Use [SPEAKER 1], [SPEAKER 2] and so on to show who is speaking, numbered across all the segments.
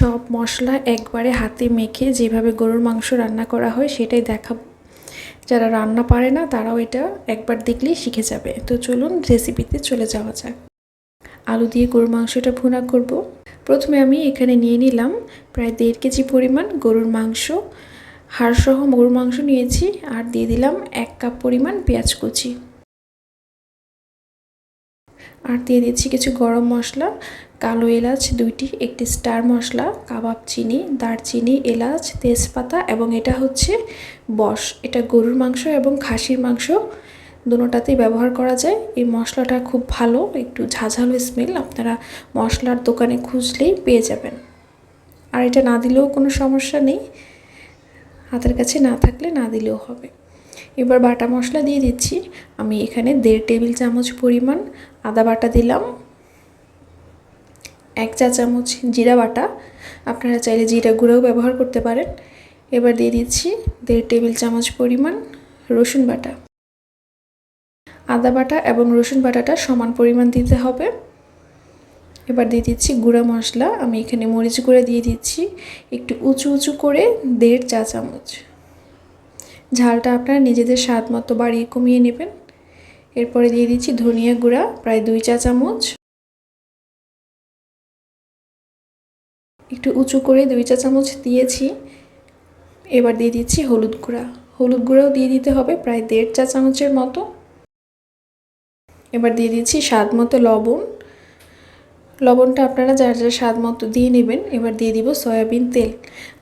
[SPEAKER 1] সব মশলা একবারে হাতে মেখে যেভাবে গরুর মাংস রান্না করা হয় সেটাই দেখাবো। যারা রান্না পারে না, তারাও এটা একবার দেখলেই শিখে যাবে। তো চলুন রেসিপিতে চলে যাওয়া যাক। আলু দিয়ে গরুর মাংসটা ভুনা করব। প্রথমে আমি এখানে নিয়ে নিলাম প্রায় দেড় কেজি পরিমাণ গরুর মাংস। হাড়সহ গরুর মাংস নিয়েছি আর দিয়ে দিলাম এক কাপ পরিমাণ পেঁয়াজ কুচি। আর দিয়ে দিচ্ছি কিছু গরম মশলা, কালো এলাচ দুইটি, একটি স্টার মশলা, কাবাব চিনি, দারচিনি, এলাচ, তেজপাতা এবং এটা হচ্ছে বস। এটা গরুর মাংস এবং খাসির মাংস, দুটোটাতেই ব্যবহার করা যায়। এই মশলাটা খুব ভালো, একটু ঝাঝালো স্মেল আপনারা মশলার দোকানে খুঁজলেই পেয়ে যাবেন। আর এটা না দিলেও কোনো সমস্যা নেই। হাতের কাছে না থাকলে না দিলেও হবে। এবার বাটা মশলা দিয়ে দিচ্ছি। আমি এখানে দেড় টেবিল চামচ পরিমাণ আদা বাটা দিলাম। এক চা চামচ জিরা বাটা। আপনারা চাইলে জিরা গুঁড়োও ব্যবহার করতে পারেন। এবার দিয়ে দিচ্ছি দেড় টেবিল চামচ পরিমাণ রসুন বাটা। আদা বাটা এবং রসুন বাটাটা সমান পরিমাণ দিতে হবে। এবার দিয়ে দিচ্ছি গুঁড়া মশলা। আমি এখানে মরিচ গুঁড়া দিয়ে দিচ্ছি। একটু উঁচু উঁচু করে দেড় চা চামচ। ঝালটা আপনারা নিজেদের স্বাদ মতো বাড়িয়ে কমিয়ে নেবেন। এরপরে দিয়ে দিচ্ছি ধনিয়া গুঁড়া, প্রায় দুই চা চামচ। একটু উঁচু করে দুই চা চামচ দিয়েছি। এবার দিয়ে দিচ্ছি হলুদ গুঁড়া। হলুদ গুঁড়াও দিয়ে দিতে হবে প্রায় দেড় চা চামচের মতো। এবার দিয়ে দিচ্ছি স্বাদ মতো লবণ। লবণটা আপনারা যার যার স্বাদ মতো দিয়ে নেবেন। এবার দিয়ে দিব সয়াবিন তেল।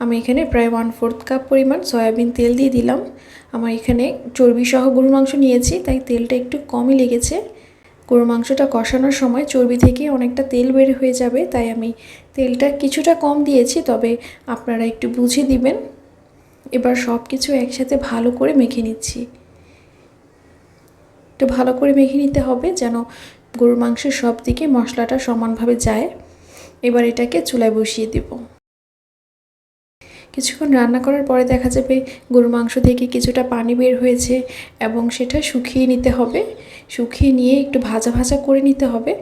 [SPEAKER 1] আমি এখানে প্রায় ওয়ান ফোর্থ কাপ পরিমাণ সয়াবিন তেল দিয়ে দিলাম। আমার এখানে চর্বি সহ গরুর মাংস নিয়েছি, তাই তেলটা একটু কমই লেগেছে। গরুর মাংসটা কষানোর সময় চর্বি থেকে অনেকটা তেল বের হয়ে যাবে, তাই আমি তেলটা কিছুটা কম দিয়েছি, তবে আপনারা একটু বুঝে দিবেন। এবার সব কিছু একসাথে ভালো করে মেখে নিচ্ছি। একটু ভালো করে মেখে নিতে হবে যেন গরুর মাংসের সব দিকে মশলাটা সমানভাবে যায়। এবার এটাকে চুলায় বসিয়ে দেব। কিছুক্ষণ রান্না করার পরে দেখা যাবে গরুর মাংস থেকে কিছুটা পানি বের হয়েছে এবং সেটা শুকিয়ে নিতে হবে। শুকিয়ে নিয়ে একটু ভাজা ভাজা করে নিতে হবে।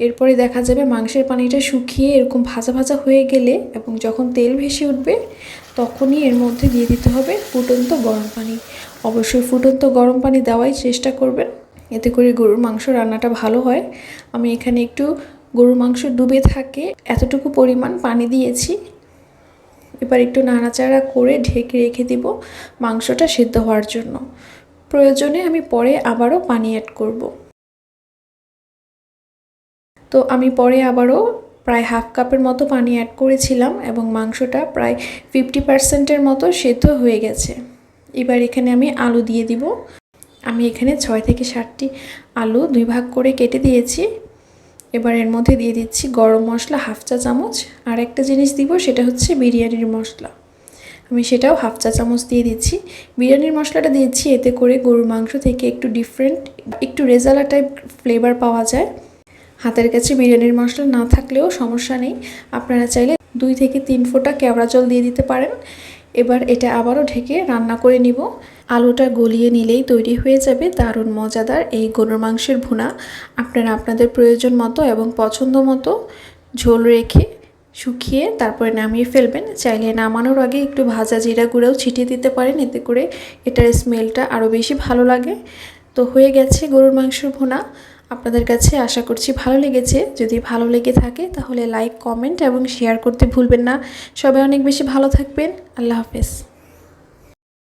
[SPEAKER 1] এরপরে দেখা যাবে মাংসের পানিটা শুকিয়ে এরকম ভাজা ভাজা হয়ে গেলে এবং যখন তেল ভেসে উঠবে তখনই এর মধ্যে দিয়ে দিতে হবে ফুটন্ত গরম পানি। অবশ্যই ফুটন্ত গরম পানি দেওয়াই চেষ্টা করবেন। এতে করে গরুর মাংস রান্নাটা ভালো হয়। আমি এখানে একটু গরুর মাংস ডুবে থাকে, এতটুকু পরিমাণ পানি দিয়েছি। এবার একটু নাড়াচাড়া করে ঢেকে রেখে দিব মাংসটা সেদ্ধ হওয়ার জন্য। প্রয়োজনে আমি পরে আবারও পানি অ্যাড করব। তো আমি পরে আবারও প্রায় হাফ কাপের মতো পানি অ্যাড করেছিলাম এবং মাংসটা প্রায় ফিফটি পার্সেন্টের মতো সেদ্ধ হয়ে গেছে। এবার এখানে আমি আলু দিয়ে দিব। আমি এখানে ছয় থেকে সাতটি আলু দুই ভাগ করে কেটে দিয়েছি। এবার এর মধ্যে দিয়ে দিচ্ছি গরম মশলা হাফ চা চামচ। আর একটা জিনিস দিব, সেটা হচ্ছে বিরিয়ানির মশলা। আমি সেটাও হাফ চা চামচ দিয়ে দিচ্ছি। বিরিয়ানির মশলাটা দিয়েছি এতে করে গরুর মাংস থেকে একটু ডিফারেন্ট একটু রেজালা টাইপ ফ্লেভার পাওয়া যায়। হাতের কাছে বিরিয়ানির মশলা না থাকলেও সমস্যা নেই। আপনারা চাইলে দুই থেকে তিন ফোঁটা কেওড়া জল দিয়ে দিতে পারেন। এবার এটা আবারও ঢেকে রান্না করে নিব। আলুটা গলিয়ে নিলেই তৈরি হয়ে যাবে দারুণ মজাদার এই গরুর মাংসের ভুনা। আপনারা আপনাদের প্রয়োজন মতো এবং পছন্দ মতো ঝোল রেখে শুকিয়ে তারপরে নামিয়ে ফেলবেন। চাইলে নামানোর আগে একটু ভাজা জিরা গুঁড়াও ছিটিয়ে দিতে পারেন, এতে করে এটার স্মেলটা আরও বেশি ভালো লাগে। তো হয়ে গেছে গরুর মাংসের ভুনা। আপনাদের কাছে আশা করছি ভালো লেগেছে। যদি ভালো লেগে থাকে তাহলে লাইক কমেন্ট এবং শেয়ার করতে ভুলবেন না। সবাই অনেক বেশি ভালো থাকবেন। আল্লাহ হাফেজ।